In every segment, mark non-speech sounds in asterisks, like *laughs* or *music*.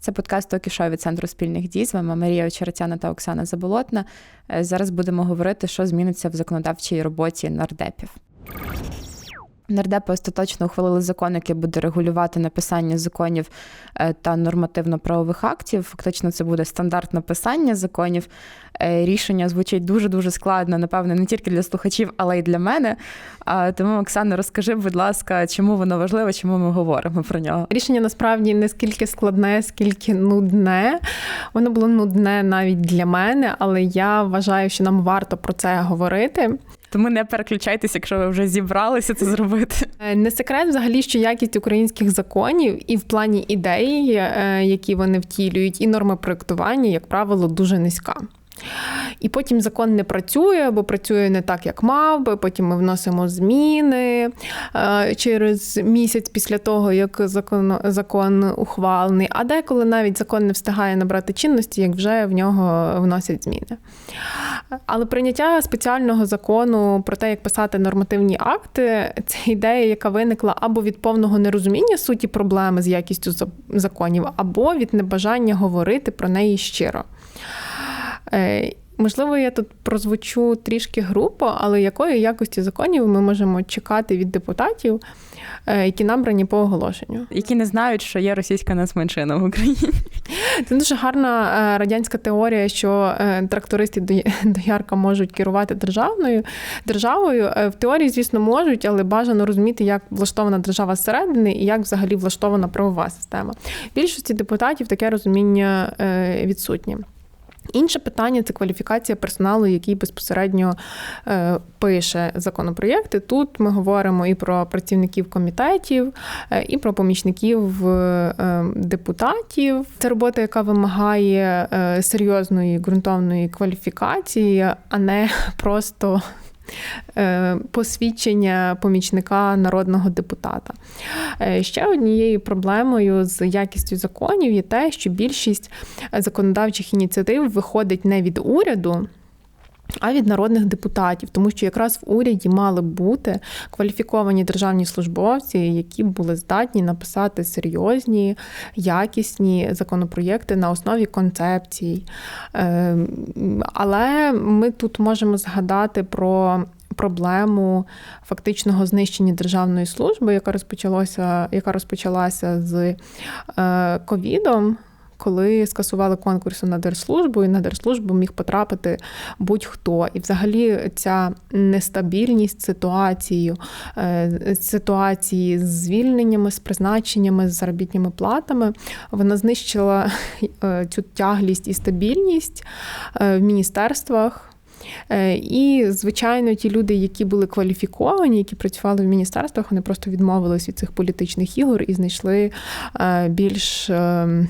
Це подкаст «Токішо» від центру спільних дій. З вами Марія Очеретяна та Оксана Заболотна. Е, Зараз будемо говорити, що зміниться в законодавчій роботі нардепів. Нардепи остаточно ухвалили закон, який буде регулювати написання законів е, та нормативно-правових актів. Фактично, це буде стандарт написання законів. Е, Рішення звучить дуже дуже складно, напевно, не тільки для слухачів, але й для мене. Тому, Оксана, розкажи, будь ласка, чому воно важливо, чому ми говоримо про нього? Рішення насправді не скільки складне, скільки нудне. Воно було нудне навіть для мене, але я вважаю, що нам варто про це говорити. Тому не переключайтеся, якщо ви вже зібралися це зробити. Е, Не секрет взагалі, що якість українських законів і в плані ідей, е, які вони втілюють, і норми проектування, як правило, дуже низька. І потім закон не працює, або працює не так, як мав би. Потім ми вносимо зміни е, через місяць після того, як закон, закон ухвалений. А деколи навіть закон не встигає набрати чинності, як вже в нього вносять зміни. Але прийняття спеціального закону про те, як писати нормативні акти, це ідея, яка виникла або від повного нерозуміння суті проблеми з якістю законів, або від небажання говорити про неї щиро. Е, Можливо, я тут прозвучу трішки грубо, але якої якості законів ми можемо чекати від депутатів, е, які набрані по оголошенню? Які не знають, що є російська нацменшина в Україні. Це дуже гарна е, радянська теорія, що трактористи до- *laughs* доярка можуть керувати державною державою. В теорії, звісно, можуть, але бажано розуміти, як влаштована держава зсередини і як взагалі влаштована правова система. В більшості депутатів таке розуміння відсутнє. Інше питання це кваліфікація персоналу, який безпосередньо е, пише законопроєкти. Тут ми говоримо і про працівників комітетів, е, і про помічників е, депутатів. Це робота, яка вимагає серйозної ґрунтовної кваліфікації, а не *laughs* просто. Е, Посвідчення помічника народного депутата. Е, Ще однією проблемою з якістю законів є те, що більшість законодавчих ініціатив виходить не від уряду. А від народних депутатів, тому що якраз в уряді мали бути кваліфіковані державні службовці, які були здатні написати серйозні, якісні законопроєкти на основі концепцій. Е, Але ми тут можемо згадати про проблему фактичного знищення державної служби, яка розпочалася, яка розпочалася з е, ковідом. Коли скасували конкурси на держслужбу, і на держслужбу міг потрапити будь-хто. І взагалі ця нестабільність ситуацію, е, ситуації з звільненнями, з призначеннями, з заробітними платами, вона знищила е, цю тяглість і стабільність е, в міністерствах. І, звичайно, ті люди, які були кваліфіковані, які працювали в міністерствах, вони просто відмовились від цих політичних ігор і знайшли більш ем,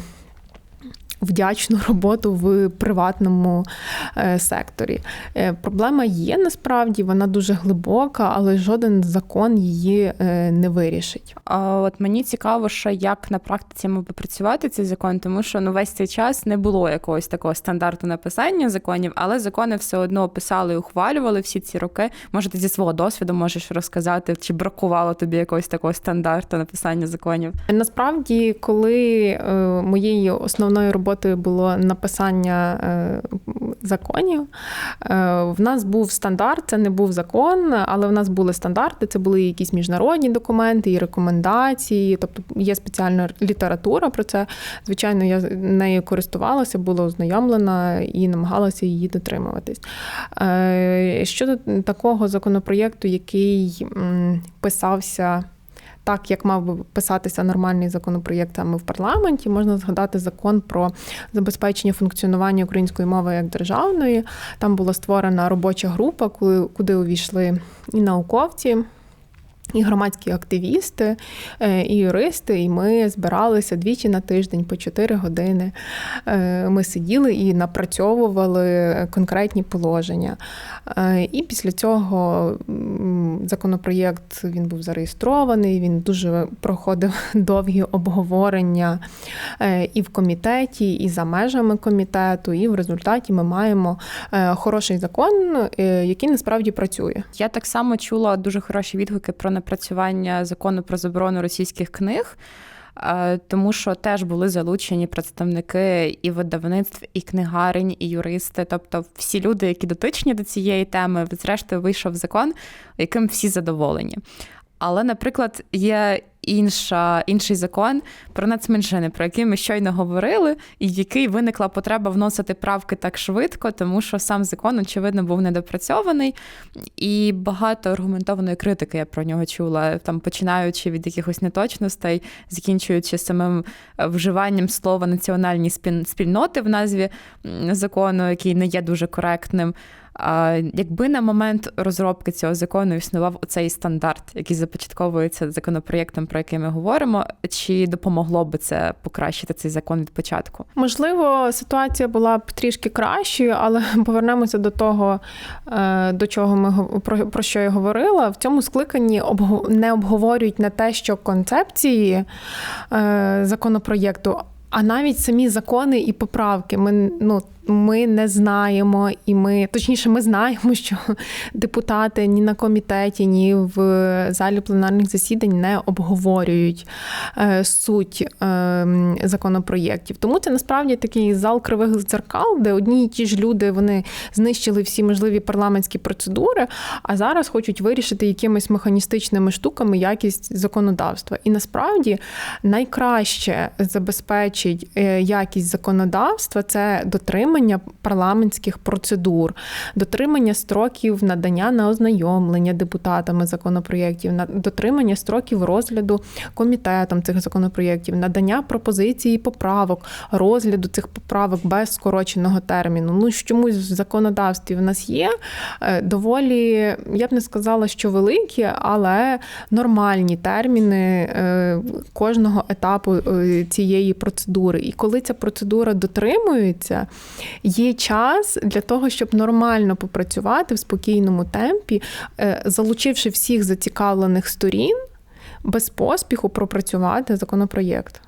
вдячну роботу в приватному е, секторі. Е, Проблема є насправді, вона дуже глибока, але жоден закон її е, не вирішить. А от мені цікаво, що як на практиці мав би працювати цей закон, тому що ну весь цей час не було якогось такого стандарту написання законів, але закони все одно писали і ухвалювали всі ці роки. Може, ти зі свого досвіду можеш розказати, чи бракувало тобі якогось такого стандарту написання законів? Насправді, коли моєю основною роботою було написання е, законів, е, в нас був стандарт, це не був закон, але в нас були стандарти, це були якісь міжнародні документи і рекомендації, тобто є спеціальна література про це. Звичайно, я нею користувалася, була ознайомлена і намагалася її дотримуватись. Е, Щодо такого законопроєкту, який писався так, як мав би писатися нормальний законопроєкт саме в парламенті, можна згадати закон про забезпечення функціонування української мови як державної. Там була створена робоча група, куди увійшли і науковці. І громадські активісти, е, і юристи, і ми збиралися двічі на тиждень по 4 години. Е, Ми сиділи і напрацьовували конкретні положення. Е, І після цього законопроєкт він був зареєстрований. Він дуже проходив *laughs* довгі обговорення і в комітеті, і за межами комітету. І в результаті ми маємо хороший закон, який насправді працює. Я так само чула дуже хороші відгуки про напрацювання закону про заборону російських книг. е, тому що теж були залучені представники і видавництв, і книгарень, і юристи, тобто всі люди, які дотичні до цієї теми, зрештою вийшов закон, яким всі задоволені. Але, наприклад, є інша, інший закон про нацменшини, про який ми щойно говорили, і який виникла потреба вносити правки так швидко, тому що сам закон, очевидно, був недопрацьований, і багато аргументованої критики я про нього чула, там починаючи від якихось неточностей, закінчуючи самим е, вживанням слова національні спільноти в назві закону, який не є дуже коректним. Якби на момент розробки цього закону існував оцей стандарт, який започатковується законопроєктом, про який ми говоримо, чи допомогло би це покращити цей закон від початку? Можливо, ситуація була б трішки кращою, але *laughs* повернемося до того, е, до чого ми про, про що я говорила. В цьому скликанні не обговорюють не те, що концепції е, законопроєкту. А навіть самі закони і поправки ми ну ми не знаємо, і ми точніше, ми знаємо, що депутати ні на комітеті, ні в залі пленарних засідань не обговорюють е, суть е, законопроєктів. Тому це насправді такий зал кривих дзеркал, де одні і ті ж люди вони знищили всі можливі парламентські процедури, а зараз хочуть вирішити якимись механістичними штуками якість законодавства. І насправді найкраще забезпечить е, якість законодавства це дотримання дотримання парламентських процедур, дотримання строків надання на ознайомлення депутатами законопроєктів, дотримання строків розгляду комітетом цих законопроєктів, надання пропозицій і поправок, розгляду цих поправок без скороченого терміну. Ну чомусь в законодавстві в нас є е, доволі, я б не сказала, що великі, але нормальні терміни е, кожного етапу е, цієї процедури. І коли ця процедура дотримується, є час для того, щоб нормально попрацювати в спокійному темпі, е, залучивши всіх зацікавлених сторін без поспіху пропрацювати законопроєкт.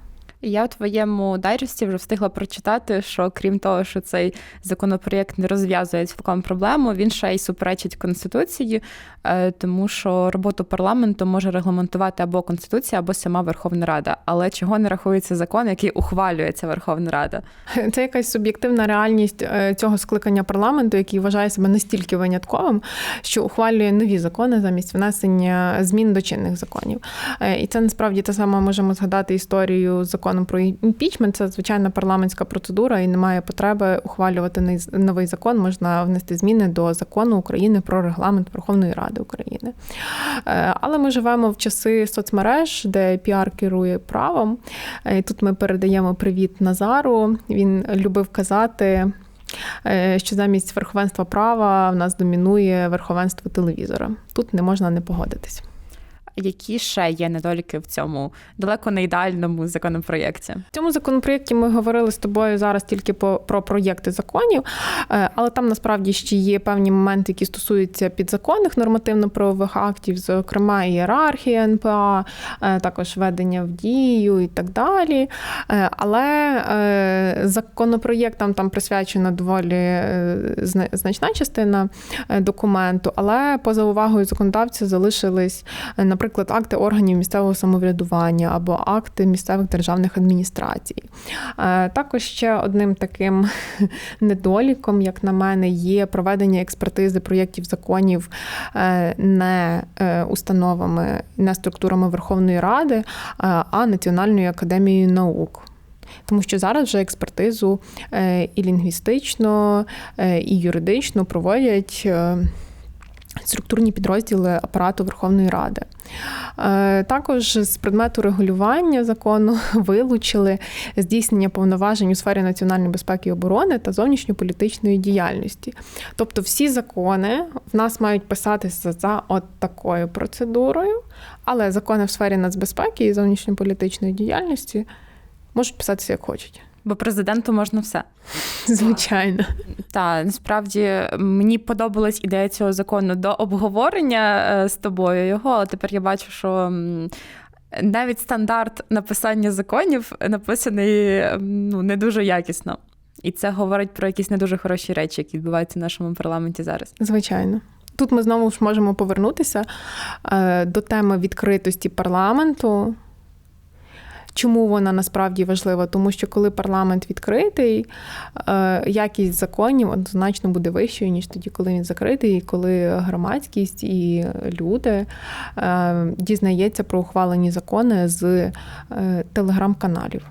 Я у твоєму дайджесті вже встигла прочитати, що крім того, що цей законопроєкт не розв'язує цілком проблему, він ще й суперечить конституції, е, тому що роботу парламенту може регламентувати або конституція, або сама Верховна Рада. Але чого не рахується закон, який ухвалюється Верховна Рада? Це якась суб'єктивна реальність е, цього скликання парламенту, який вважає себе настільки винятковим, що ухвалює нові закони замість внесення змін до чинних законів. Е, і це насправді те саме можемо згадати історію закону законом про імпічмент це звичайна парламентська процедура, і немає потреби ухвалювати новий закон. Можна внести зміни до закону України про регламент Верховної Ради України. Е, але ми живемо в часи соцмереж, де піар керує правом. Е, Тут ми передаємо привіт Назару. Він любив казати. Е, що замість верховенства права в нас домінує верховенство телевізора. Тут не можна не погодитись які ще є недоліки в цьому далеко не ідеальному законопроєкті. В цьому законопроєкті ми говорили з тобою зараз тільки про проєкти законів, е, але там насправді ще є певні моменти, які стосуються підзаконних нормативно-правових актів, зокрема ієрархія НПА, е, також ведення в дію і так далі. Е, але законопроєктам там присвячена доволі значна частина документу, але поза увагою законодавця залишились, наприклад наприклад, акти органів місцевого самоврядування або акти місцевих державних адміністрацій. Е, також ще одним таким *laughs* недоліком, як на мене, є проведення експертизи проєктів законів е, не е, установами, не структурами Верховної Ради, а Національною академією наук. Тому що зараз вже експертизу і лінгвістично, і юридично проводять структурні підрозділи апарату Верховної Ради. Е, також з предмету регулювання закону *laughs* вилучили здійснення повноважень у сфері національної безпеки і оборони та зовнішньополітичної діяльності. Тобто всі закони в нас мають писатися за от такою процедурою, але закони в сфері нацбезпеки і зовнішньополітичної діяльності можуть писатися як хочуть. Бо президенту можна все. *laughs* Звичайно. Так, насправді мені подобалась ідея цього закону до обговорення е, з тобою його, але тепер я бачу, що. Навіть стандарт написання законів написаний ну, не дуже якісно. І це говорить про якісь не дуже хороші речі, які відбуваються в нашому парламенті зараз. Звичайно. Тут ми знову ж можемо повернутися е, до теми відкритості парламенту Чому вона насправді важлива? Тому що коли парламент відкритий, е, якість законів однозначно буде вищою, ніж тоді, коли він закритий, і коли громадськість і люди е, дізнається про ухвалені закони з е, телеграм-каналів.